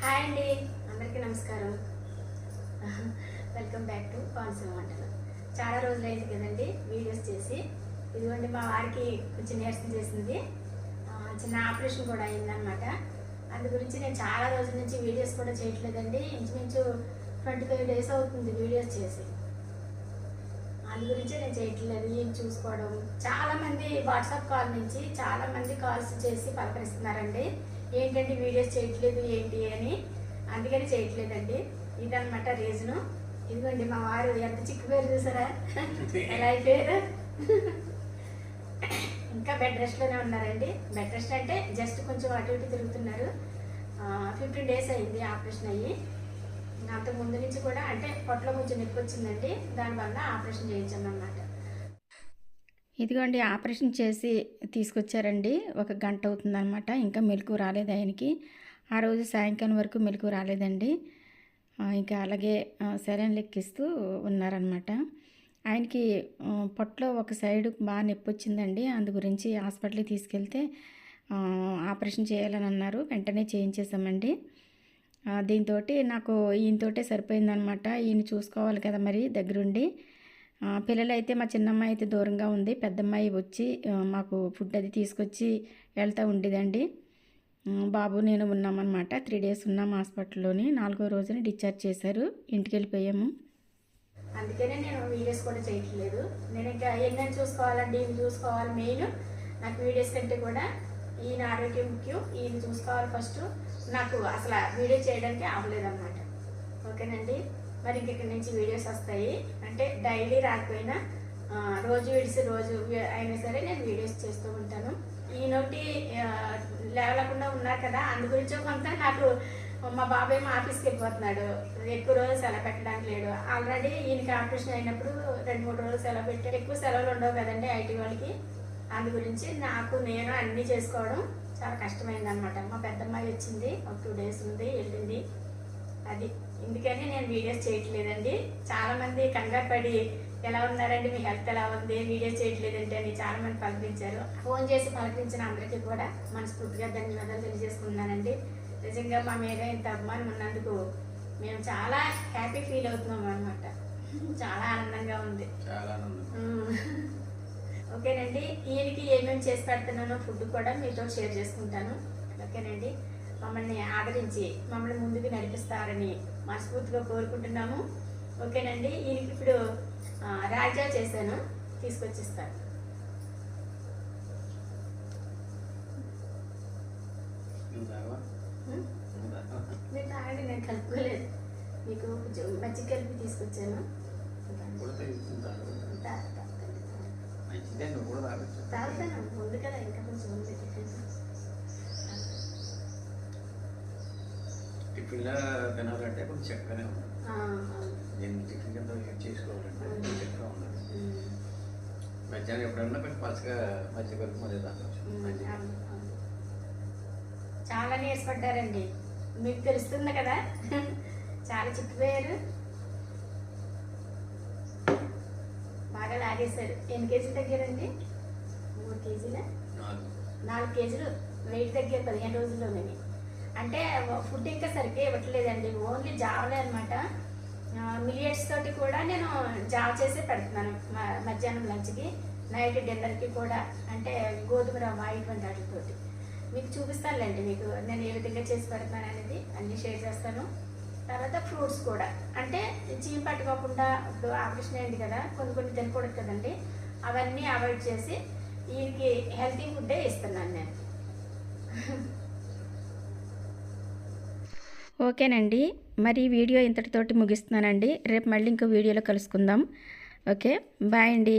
Hi అండి. అందరికీ నమస్కారం. వెల్కమ్ బ్యాక్ టు కోనసీమ వంటలు. చాలా రోజులైంది కదండి వీడియోస్ చేసి. ఇదిగోండి మా వారికి కొంచెం నీరసం చేసింది. చిన్న ఆపరేషన్ కూడా అయిందనమాట అందు గురించి నేను చాలా రోజుల నుంచి వీడియోస్ కూడా చేయట్లేదండి. ఇంచుమించు ట్వంటీ ఫైవ్ డేస్ అవుతుంది వీడియోస్ చేసి. అందు గురించి నేను చేయట్లేదు ఏం చూసుకోవడం. చాలామంది వాట్సాప్ కాల్ నుంచి చాలామంది కాల్స్ చేసి పలకరిస్తున్నారండి. ఏంటంటే వీడియోస్ చేయట్లేదు ఏంటి అని అందుకని చేయట్లేదండి. ఇదనమాట రీజను. ఇదిగోండి మా వారు ఎంత చిక్కుపోయారు చూసారా? ఎలా అయిపోయారు ఇంకా బెడ్ రెస్ట్లోనే ఉన్నారండి. బెడ్ రెస్ట్ అంటే జస్ట్ కొంచెం అటు ఇటు తిరుగుతున్నారు. ఫిఫ్టీన్ డేస్ అయింది ఆపరేషన్ అయ్యి. అంత ముందు నుంచి కూడా అంటే పొట్టలో కొంచెం నొప్పి వచ్చిందండి. దానివల్ల ఆపరేషన్ చేయించాను అన్నమాట ఇదిగోండి ఆపరేషన్ చేసి తీసుకొచ్చారండి. ఒక గంట అవుతుందన్నమాట. ఇంకా మెలకు రాలేదు ఆయనకి. ఆ రోజు సాయంకాలం వరకు మెలకు రాలేదండి. ఇంకా అలాగే సెలైన్ లెక్కిస్తూ ఉన్నారనమాట ఆయనకి పొట్టలో ఒక సైడ్ బాగా నొప్పి వచ్చిందండి. అందు గురించి హాస్పిటల్కి తీసుకెళ్తే ఆపరేషన్ చేయాలని అన్నారు. వెంటనే చేయించేసామండి దీంతో నాకు ఈయనతోటే సరిపోయిందనమాట ఈయన చూసుకోవాలి కదా మరి దగ్గరుండి. పిల్లలైతే మా చిన్నమ్మాయి అయితే దూరంగా ఉంది. పెద్దమ్మాయి వచ్చి మాకు ఫుడ్ అది తీసుకొచ్చి వెళ్తూ ఉండేదండి. బాబు నేను ఉన్నామన్నమాట. త్రీ డేస్ ఉన్నాం హాస్పిటల్లోని. నాలుగో రోజున డిశ్చార్జ్ చేశారు. ఇంటికి వెళ్ళిపోయాము. అందుకనే నేను వీడియోస్ కూడా చేయట్లేదు. నేను ఇంకా ఎన్నని చూసుకోవాలండి ఈయన చూసుకోవాలి మెయిన్. నాకు వీడియోస్ కంటే కూడా ఈయన ఆరోగ్యం ముఖ్యం. ఈయన చూసుకోవాలి ఫస్ట్. నాకు అసలు వీడియో చేయడానికి అవ్వలేదన్నమాట ఓకేనండి? మరి ఇంక నుంచి వీడియోస్ వస్తాయి. అంటే డైలీ రాకపోయినా రోజు విడిసి రోజు అయినా సరే నేను వీడియోస్ చేస్తూ ఉంటాను. ఈయనొకటి ఆ, లేవలకుండా ఉన్నారు కదా అందు గురించో కొంత నాకు మా బాబాయ్ మా ఆఫీస్కి వెళ్ళిపోతున్నాడు. ఎక్కువ రోజులు సెలవు పెట్టడానికి లేడు. ఆల్రెడీ ఈయనకి ఆపరేషన్ అయినప్పుడు రెండు మూడు రోజులు సెలవు పెట్టాడు ఎక్కువ సెలవులు ఉండవు కదండి ఐటీ వాళ్ళకి. అందు గురించి నాకు నేను అన్నీ చేసుకోవడం చాలా కష్టమైంది అనమాట మా పెద్దమ్మాయి వచ్చింది ఒక టూ డేస్ ఉంది వెళ్ళింది. అది. ఇందుకని నేను వీడియోస్ చేయట్లేదండి. చాలా మంది కంగారు పడి ఎలా ఉన్నారండి? మీ హెల్త్ ఎలా ఉంది? వీడియోస్ చేయట్లేదంటే అని చాలా మంది పలకరించారు. ఫోన్ చేసి పలకరించిన అందరికీ కూడా మనస్ఫూర్తిగా ధన్యవాదాలు తెలియజేసుకున్నానండి నిజంగా మా మీద ఇంత అభిమానం ఉన్నందుకు మేము చాలా హ్యాపీ ఫీల్ అవుతున్నాం అనమాట చాలా ఆనందంగా ఉంది. ఓకేనండి. ఈయనకి ఏమేమి చేసి పెడుతున్నానో ఫుడ్ కూడా మీతో షేర్ చేసుకుంటాను. ఓకేనండి. మమ్మల్ని ఆదరించి మమ్మల్ని ముందుకు నడిపిస్తారని మనస్ఫూర్తిగా కోరుకుంటున్నాము. ఓకేనండి ఈయనకి ఇప్పుడు రాజా చేశాను. తీసుకొచ్చిస్తాను? మీరు తాగండి నేను కలుపుకోలేదు. మీకు కొంచెం మజ్జిగ కలిపి తీసుకొచ్చాను. తాగుతాను ఉంది కదా ఇంకా. ఉంది టిఫిన్లో తినాలంటే కొంచెం చక్కగానే అవును. నేను టిఫిన్ కింద యూజ్ చేసుకోవాలంటే చక్కగా ఉండాలి. మధ్యాహ్నం ఎప్పుడన్నా కొంచెం పలుచగా మధ్య వరకు మళ్ళీ తాగొచ్చు. చాలా నీరసపడ్డారండి. మీకు తెలుస్తుంది కదా? చాలా చిక్కిపోయారు. బాగా లాగేశారు. ఎన్ని కేజీలు తగ్గారండి మూడు కేజీల? నాలుగు. నాలుగు కేజీలు వెయిట్ తగ్గారు పదిహేను రోజుల్లోనే. అంటే ఫుడ్ ఇంకా సరిగ్గా ఇవ్వట్లేదండి. ఓన్లీ జావలే అనమాట మిలియట్స్ తోటి కూడా నేను జావ చేసే పెడుతున్నాను. మధ్యాహ్నం లంచ్కి నైట్ డిన్నర్కి కూడా. అంటే గోధుమ రవ్వ ఇటువంటి వాటితోటి. మీకు చూపిస్తానులేండి మీకు. నేను ఏ విధంగా చేసి పెడతాను అనేది అన్నీ షేర్ చేస్తాను. తర్వాత ఫ్రూట్స్ కూడా. అంటే చీమ పట్టుకోకుండా ఇప్పుడు ఆపరేషన్ అయింది కదా కొన్ని కొన్ని తినకూడదు కదండి. అవన్నీ అవాయిడ్ చేసి వీరికి హెల్తీ ఫుడ్డే ఇస్తున్నాను నేను. ఓకేనండి. మరి వీడియో ఇంతటితోటి ముగిస్తున్నానండి. రేపు మళ్ళీ ఇంకో వీడియోలో కలుసుకుందాం. ఓకే? బాయ్ అండి.